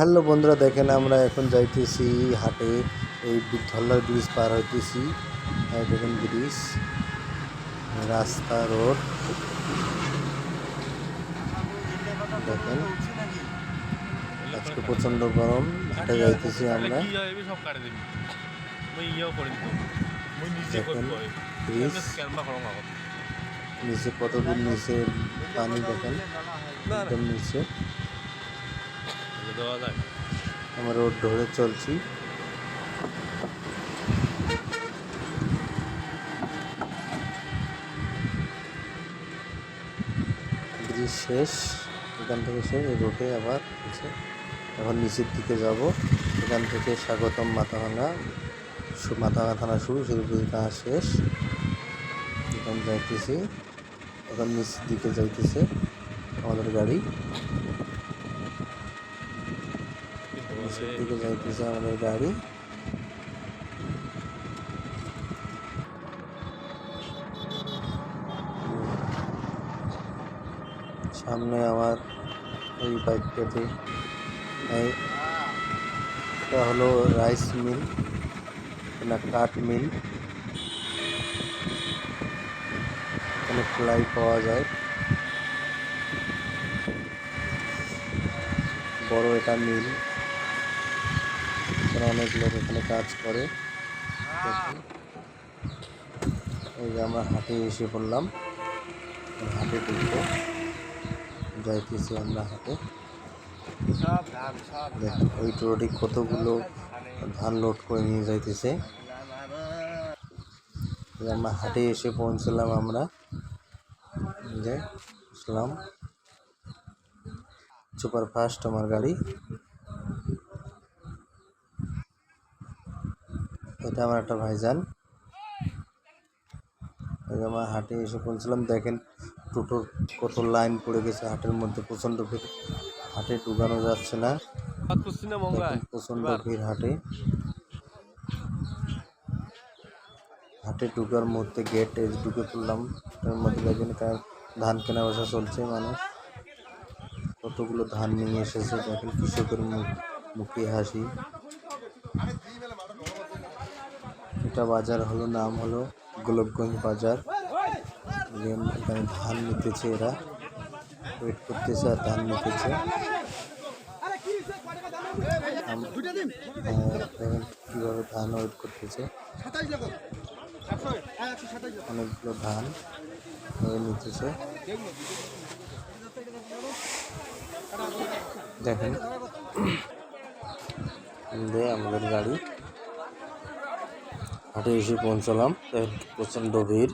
Hello বন্ধুরা দেখেন আমরা এখন যাইতেছি হাটে। এই ধল্লার ব্রিজ পার হইতেছি। দেখেন ব্রিজ রাস্তা রোড দেখেন আজকে প্রচণ্ড গরম হাটে যাইতেছি আমরা। দেখেন, ব্রিজ নিচে কতদূর নিচে পানি দেখেন একদম নিচে। দেওয়া যায়। আমরা রোড ধরে চলছি। ব্রিজ শেষ, এখান থেকে শেষ এই রোডে আবার এখন নিচের দিকে যাব। এখান থেকে স্বাগতম মাথাভাঙা মাথাভাঙা থানা শুরু শিলিগুড়ি থানা শেষ। এখন যাইতেছি। এখন নিচের দিকে যাইতেছে আমাদের গাড়ি। নিচের দিকে যাইতেছে আমাদের গাড়ি সামনে আমার এই বাইকটাতে এই এটা হলো রাইস মিল না কাঠ মিল এখানে ফ্লাই পাওয়া যায় বড় এটা মিল এখানে অনেক লোক এখানে কাজ করে। এই যে আমরা হাটে এসে পড়লাম। হাটে ঢুকবো যাইতেছি আমরা হাটে। ওই ট্রলি কতগুলো ধান লোড করে নিয়ে যাইতেছে। আমরা হাটে এসে পৌঁছলাম আমরা। যে আসলাম। সুপার ফাস্ট আমার গাড়ি। এটা আমার একটা ভাইজান। আমার হাটে এসে পৌঁছলাম। দেখেন টোটোর কত লাইন পড়ে গেছে হাটের মধ্যে। প্রচণ্ড ভিড়। হাটে ঢুকানো যাচ্ছে না। দেখুন প্রচণ্ড ভিড় হাটে। হাটে ঢুকার মুহূর্তে গেট ঢুকে পড়লাম। এটার মধ্যে দেখবেন কার ধান কেনা বেচা চলছে মানুষ। কতগুলো ধান নিয়ে এসেছে। দেখেন কৃষকের মুখ মুখে হাসি। এটা বাজার হলো, নাম হলো গোলকগঞ্জ বাজার। এখানে ধান নিতেছে এরা ওয়েট করতেছে আর ধান নিতেছে। কীভাবে ধান ওয়েট করতেছে? অনেকগুলো ধান নিতেছে। দেখেন আমাদের গাড়ি। হাটে এসে পৌঁছলাম। প্রচণ্ড ভিড়।